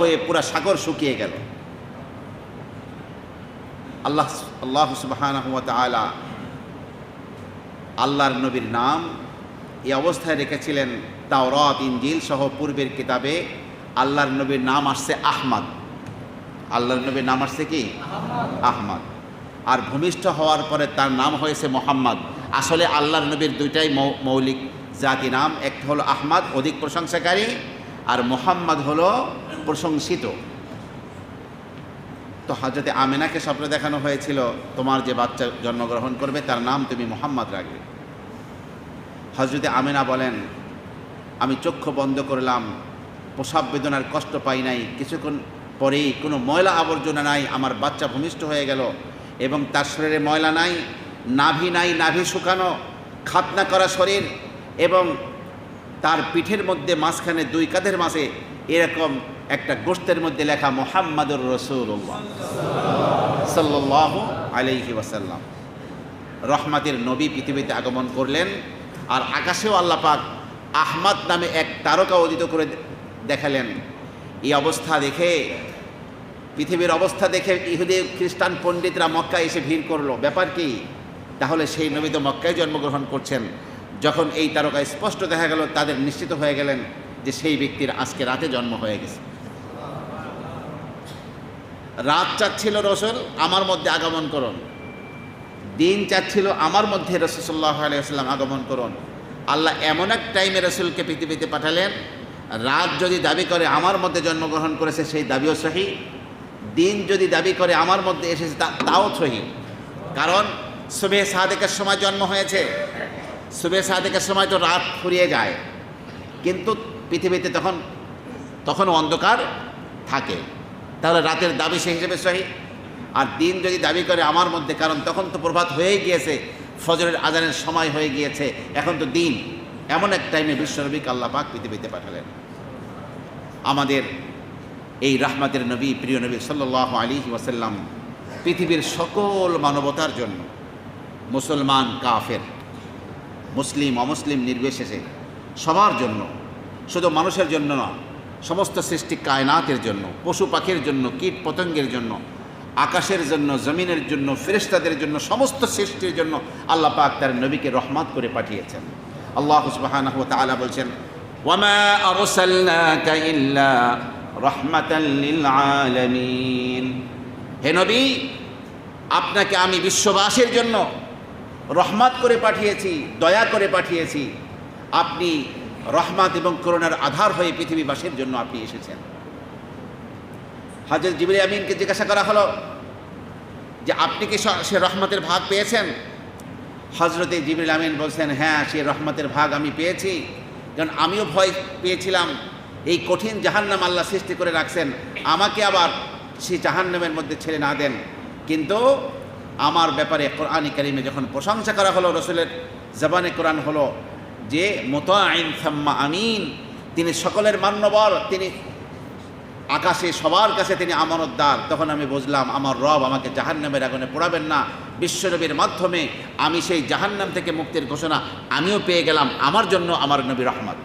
হয়ে পুরা সাগর শুকিয়ে গেল। আল্লাহ আল্লাহ সুবহানাহু ওয়া তাআলা আল্লাহর নবীর নাম এই অবস্থায় রেখেছিলেন তাও তাওরাত, ইনজিল সহ পূর্বের কিতাবে। আল্লাহর নবীর নাম আসছে আহমদ। আল্লাহর নবীর নাম আসছে কি? আহমদ। আর ভূমিষ্ঠ হওয়ার পরে তার নাম হয়েছে মোহাম্মদ। আসলে আল্লাহর নবীর দুইটাই মৌলিক জাতি নাম। একটা হলো আহমদ, অধিক প্রশংসাকারী। আর মোহাম্মদ হলো প্রশংসিত। তো হজরতে আমেনাকে স্বপ্ন দেখানো হয়েছিল, তোমার যে বাচ্চা জন্মগ্রহণ করবে, তার নাম তুমি মোহাম্মদ রাখবে। হজরতে আমেনা বলেন, আমি চক্ষু বন্ধ করলাম, প্রসাব বেদনার কষ্ট পাই নাই, কিছুক্ষণ পরেই কোনো ময়লা আবর্জনা নাই, আমার বাচ্চা ভূমিষ্ঠ হয়ে গেল এবং তার শরীরে ময়লা নাই, নাভি নাই, নাভি শুকানো, খাতনা করা শরীর এবং তার পিঠের মধ্যে মাঝখানে দুই কাঁধের মাঝে এরকম একটা গোস্তের মধ্যে লেখা মোহাম্মদুর রসুল্লাহ সাল্লাহ আলাইহি ওয়াসাল্লাম। রহমাতের নবী পৃথিবীতে আগমন করলেন আর আকাশেও আল্লাহ পাক আহমদ নামে এক তারকা উদিত করে দেখালেন। এই অবস্থা দেখে, পৃথিবীর অবস্থা দেখে ইহুদি খ্রিস্টান পণ্ডিতরা মক্কায় এসে ভিড় করল। ব্যাপার কি? তাহলে সেই নবী তো মক্কায় জন্মগ্রহণ করছেন। যখন এই তারকা স্পষ্ট দেখা গেল, তাদের নিশ্চিত হয়ে গেলেন যে সেই ব্যক্তির আজকে রাতে জন্ম হয়ে গেছে। রাত চাচ্ছিল রসুল, আমার মধ্যে আগমন করুন। দিন চাচ্ছিল আমার মধ্যে রসুল্লাহ আলিয়াল্লাম আগমন করুন। আল্লাহ এমন এক টাইমে রসুলকে পৃথিবীতে পাঠালেন, রাত যদি দাবি করে আমার মধ্যে জন্মগ্রহণ করেছে, সেই দাবিও সহি। দিন যদি দাবি করে আমার মধ্যে এসেছে তাও সহি। কারণ সুবে সাদেকের সময় জন্ম হয়েছে। সুবে সাদেকের সময় তো রাত ফুরিয়ে যায়। কিন্তু পৃথিবীতে তখন তখন অন্ধকার থাকে। তাহলে রাতের দাবি সেই হিসেবে সহি। আর দিন যদি দাবি করে আমার মধ্যে, কারণ তখন তো প্রভাত হয়ে গিয়েছে, ফজরের আজানের সময় হয়ে গিয়েছে, এখন তো দিন। এমন এক টাইমে বিশ্বনবীকে আল্লাহ পাক পৃথিবীতে পাঠালেন। আমাদের এই রাহমাতের নবী, প্রিয় নবী সাল্লাহ আলী ওয়াসাল্লাম পৃথিবীর সকল মানবতার জন্য মুসলমান কাফের মুসলিম, অমুসলিম নির্বিশেষে সবার জন্য, শুধু মানুষের জন্য না, সমস্ত সৃষ্টি কায়নাতের জন্য, পশু পাখির জন্য, কীট পতঙ্গের জন্য, আকাশের জন্য, জমিনের জন্য, ফেরেশতাদের জন্য, সমস্ত সৃষ্টির জন্য আল্লাহ পাক তার নবীকে রহমত করে পাঠিয়েছেন। আল্লাহ ওয়া বলছেন হে নবী, আপনাকে আমি বিশ্ববাসীর জন্য রহমত করে পাঠিয়েছি, দয়া করে পাঠিয়েছি। আপনি রহমত এবং করোনার আধার হয়ে পৃথিবীবাসীর জন্য আপনি এসেছেন। হাজর জিবরি আমিনকে জিজ্ঞাসা করা হলো যে, আপনি কি সে রহমতের ভাগ পেয়েছেন? হজরতে জিবরিল আমিন বলছেন হ্যাঁ সে রহমতের ভাগ আমি পেয়েছি। কারণ আমিও ভয় পেয়েছিলাম। এই কঠিন জাহান্নাম আল্লাহ সৃষ্টি করে রাখছেন। আমাকে আবার সেই জাহান্নামের মধ্যে ছেড়ে না দেন। কিন্তু আমার ব্যাপারে কোরআন কারিমে যখন প্রশংসা করা হলো, রসুলের জবানে কোরআন হলো যে মোতাইন থাম্মা আমিন তিনি সকলের মান্যবর, তিনি আকাশে সবার কাছে তিনি আমানতদার। তখন আমি বুঝলাম, আমার রব আমাকে জাহান্নামের আগুনে পোড়াবেন না। বিশ্বনবীর মাধ্যমে আমি সেই জাহান্নাম থেকে মুক্তির ঘোষণা আমিও পেয়ে গেলাম। আমার জন্য আমার নবী রহমত।